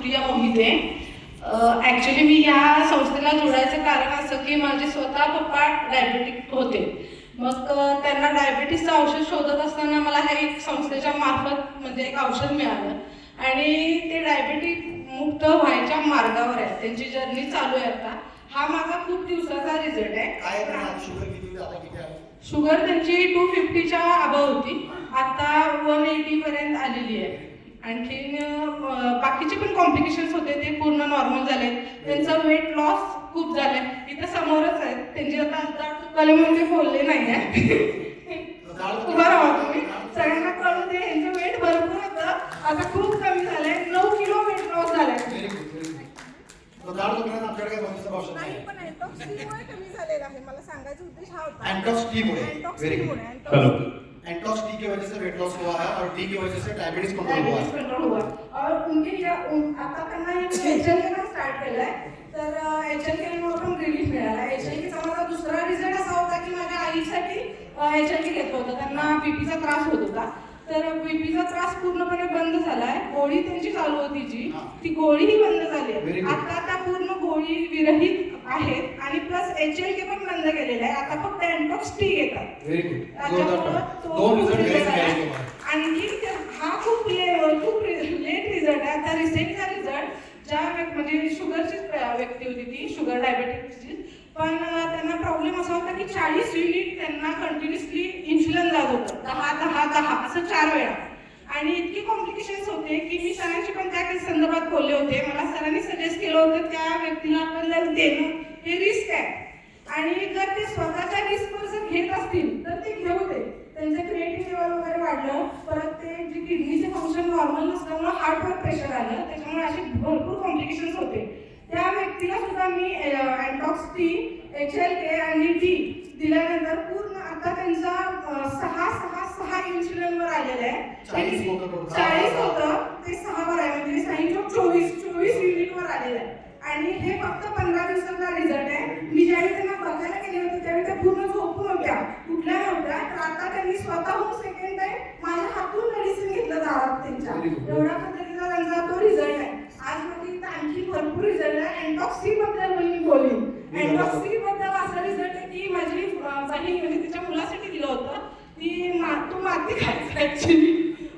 Supriya Mohite. Actually मी या संस्थेला जोडायचं कारण असं की माझे स्वतः पप्पा डायबेटिक होते. मग त्यांना डायबिटीसचं औषध शोधत असताना मला हे एक संस्थेच्या मार्फत म्हणजे एक औषध मिळालं. आणि ते डायबेटिक मुक्त व्हायच्या मार्गावर आहे त्यांची जर्नी चालू आहे आता. हा माझा खूप दिवसाचा रिझल्ट आहे. शुगर त्यांची टू फिफ्टीच्या अबव होती. आता वन एटी पर्यंत आलेली आहे. आणखीन बाकीचे पण कॉम्प्लिकेशन्स होते ते पूर्ण नॉर्मल झाले त्यांचं वेट लॉस खूप झालंय. इथं समोरच आहे. त्यांची आता दाट दुखाले म्हणजे बोलले नाही आहे उभा राहा तुम्ही. सगळ्यांना कळू दे यांचं वेट भरपूर होतं. आता खूप कमी झालंय. नऊ किलो वेट लॉस झालाय. कमी झालेला आहे. मला सांगायचा उद्देश हा होता. की वजह से वेट लॉस हुआ है और टी की वजह से डायबिटीज कंट्रोल हुआ है। और उनके क्या उन- आता त्यांना एच एल के पण स्टार्ट केलंय तर एच एल के मुळे पण रिलीफ मिळाला. एच एल केचा माझा दुसरा रिझल्ट असा होता की माझ्या आईसाठी एच एल के घेतलं होतं. त्यांना बीपीचा त्रास होत होता. तर बीपीचा त्रास पूर्णपणे बंद झालाय गोळी त्यांची चालू होती जी. ती गोळीही बंद झाली आहे. आता गोळी विरहित आहेत आणि प्लस एच एल के पण बंद केलेलं आहे. आता फक्त अँटॉक्स टी गुड त्याच्यामुळं तो आणखी हा खूप खूप लेट रिझल्ट आहे. आता रिसेंटचा रिझल्ट ज्या म्हणजे शुगरचीच व्यक्ती होती ती शुगर डायबेटिसची पण त्यांना प्रॉब्लेम असा होता की चाळीस युनिट त्यांना कंटिन्युअसली इन्सुलिन जात होतं. दहा दहा दहा असं चार वेळा. आणि इतकी कॉम्प्लिकेशन्स होते की मी सरांशी पण त्या काही संदर्भात बोलले होते मला सरांनी सजेस्ट केलं होतं त्या व्यक्तीला आपण लस देणं हे रिस्क आहे. आणि जर ते स्वतःच्या रिस्कवर जर घेत असतील तर ते घेऊ दे. त्यांचं क्रिएटिव्ह लेवल वगैरे वाढलं परत ते जे किडनीचे फंक्शन नॉर्मल नसल्यामुळे हार्टवर प्रेशर आलं त्याच्यामुळे असे भरपूर कॉम्प्लिकेशन्स होते. त्या व्यक्तीला सुद्धा मी अँटॉक्स टी एच एल के आणि टी आलेलं आहे. 40 होतं total. चाळीस होतं ते सहावर आहे म्हणजे सांगितलं चोवीस चोवीस युनिटवर आलेलं आहे. आणि हे फक्त पंधरा दिवसाचा रिझल्ट आहे. मी ज्यावेळी त्यांना बघायला गेले होते त्यावेळी त्या पूर्ण झोपून होत्या. कुठल्या नव्हत्या तर आता त्यांनी स्वतःहून सेकंड टाइम माझ्या हातून मेडिसिन घेतलं दारात त्यांच्या. एवढ्या पद्धतीचा त्यांचा तो रिझल्ट आहे. आज मध्ये आणखी भरपूर रिझल्ट आहे. अँटॉक्स सी बद्दल मी बोलीन. अँटॉक्स सी बद्दल असा रिझल्ट आहे की माझी अं, बहीण म्हणजे तिच्या मुलासाठी दिलं होतं ती मा तो माती ऍक्च्युली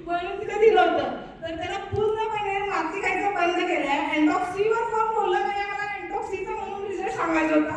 म्हणून तिला दिलं होतं. तर त्याला पूर्णपणे म्हणजे माती खायचं बंद केलंय. अँटॉक्सीवर फॉर्म बोललं नाही मला अँटॉक्सीचा म्हणून रिझल्ट सांगायचा होता.